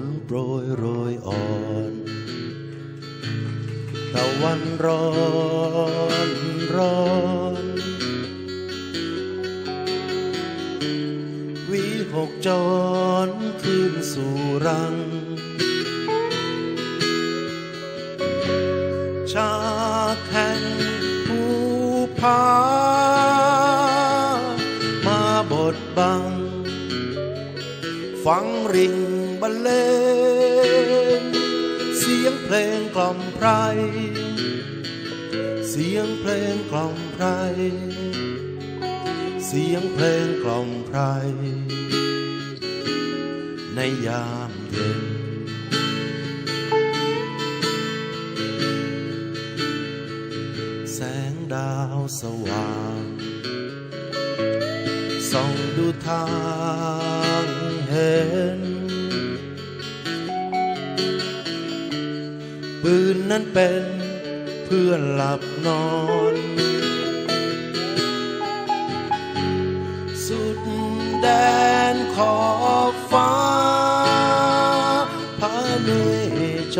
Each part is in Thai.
นโปรยโรยอ่อนตะวันร้อนร้อน วิหกจรคืนสู่รัง ชาแข่งผู้พา มาบทบังฟังริง บรรเลง เสียงเพลงกล่อมไพร เสียงเพลงกล่อมไพร เสียงเพลงกล่อมไพร ในยามเย็นแสงดาวสว่างส่องดูทางเห็น นั้นเป็นเพื่อนหลับนอน สุดแดนขอบฟ้าพระเนจ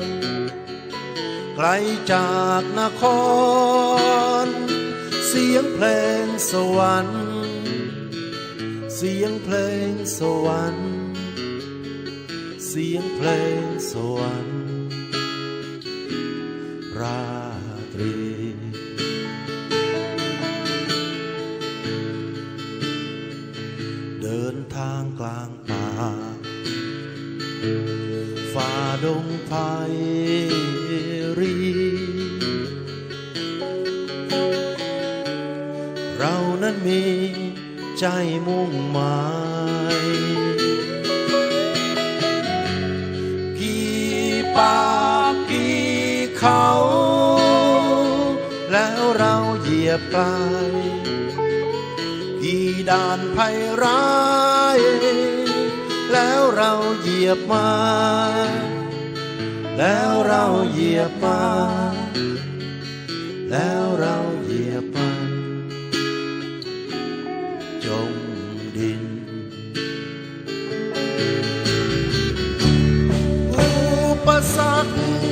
รไกลจากนคร เสียงเพลงสวรรค์ เสียงเพลงสวรรค์ เสียงเพลงสวรรค์ ราตรี เดินทางกลางป่า ฝ่าดงไพรี เรานั้นมีใจมุ่งหมาย ยบกายดีด่านภัยร้าย แล้วเราเหยียบมา แล้วเราเหยียบมา แล้วเราเหยียบมาจงดินอุปสรรค